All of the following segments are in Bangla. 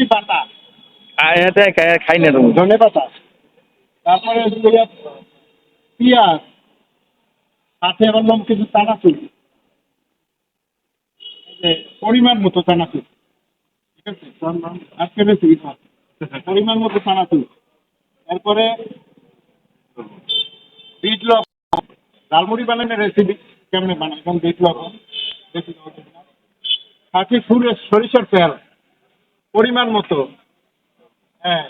মেথি পাতা এটা খাই না তো ধনে পাতা। তারপরে পেঁয়াজ। সাথে বললাম কিছু চানাচুর। পরিমাণ মতো চানাচুর। ঠিক আছে? আজকে রেসিপি পরিমাণ মতো চানাচুর। তারপরে বিট লবণ। ঝালমুড়ি বানানোর রেসিপি কেমনে বানায়? এখন বিট লবণ। বেশি সাথে সুরের সরিষার তেল। পরিমাণ মতো। হ্যাঁ।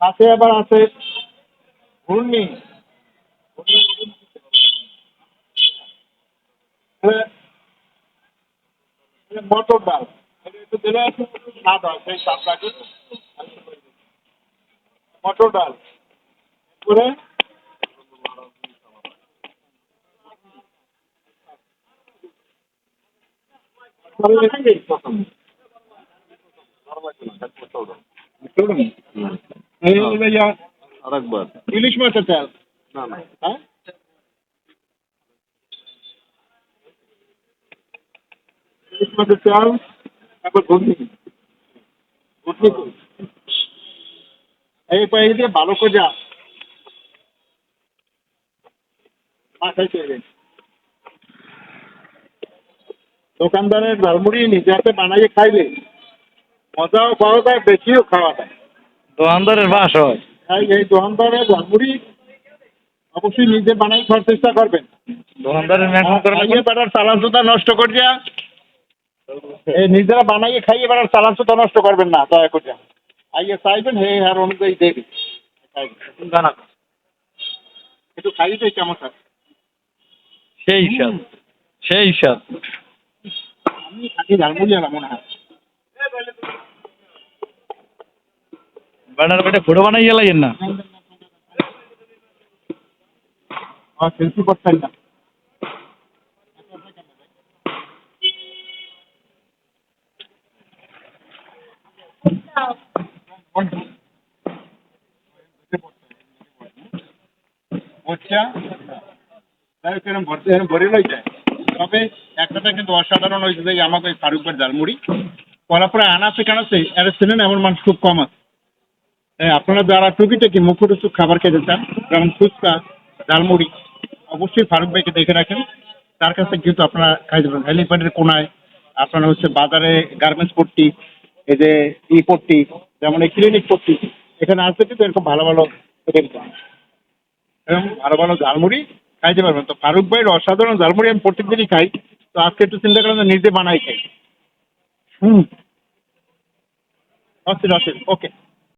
সাথে আবার আছে ঘূর্ণি। মটর ডাল। একটু দিলে স্বাদ হয় সেই স্বাদটাকে মটর ডাল। করে হলো হ্যাঁ ইলিশ মাছের তেল তারপর ঘুগনি ঘুগনি এই পায়ে দিয়ে ভালো করে যা মাথায় দোকানদারের ঝালমুড়ি নিজে হাতে বানাইয়ে খাইলে মজাও পাওয়া যায় বেশিও খাওয়া যায়। দোকানদারের বাস হয়। তাই এই দোকানদারের ঝালমুড়ি অবশ্যই নিজে বানাই খাওয়ার চেষ্টা করবেন। দোকানদারের মেহমান করে খাইয়ে বেড়ার চালান সুতা নষ্ট করিয়া এই নিজেরা বানাইয়ে খাইয়ে বেড়ার চালান সুতা নষ্ট করবেন না দয়া করিয়া আইয়ে চাইবেন হে আর অনুযায়ী দেবে। জানা একটু খাইয়ে দেয় কেমন থাকে সেই স্বাদ সেই স্বাদ। আমি খালি ঝালমুড়ি আলাম মনে হয়। তাই এরকম ভরতে এরকম ভরে লই যায় তবে একটাটা কিন্তু অসাধারণ হয়েছে যে আমাকে ফারুকবার ঝালমুড়ি। পরাপরে আনাচে কানাচে, এর চেনেন এমন মানুষ খুব কম আছে। আপনারা যারা টুকিটাকি মুখরোচক খাবার খেতে চান, যেমন ফুচকা, ঝালমুড়ি, অবশ্যই ফারুক ভাইকে দেখে রাখেন। তার কাছে কিন্তু আপনারা খাইতে পারেন হেলিপ্যাডের কোনায় আপনারা হচ্ছে বাজারে গার্মেন্টস পট্টি, এই যে ই পট্টি, যেমন এই ক্লিনিক পট্টি, এখানে আসতে কিন্তু এরকম ভালো ভালো এরকম ভালো ভালো ঝালমুড়ি খাইতে পারবেন। তো ফারুক ভাইয়ের অসাধারণ ঝালমুড়ি আমি প্রত্যেক দিনই খাই। তো আজকে একটু চিন্তা করেন নিজে বানাই খাই। হুম। অস্থির অস্থির ওকে।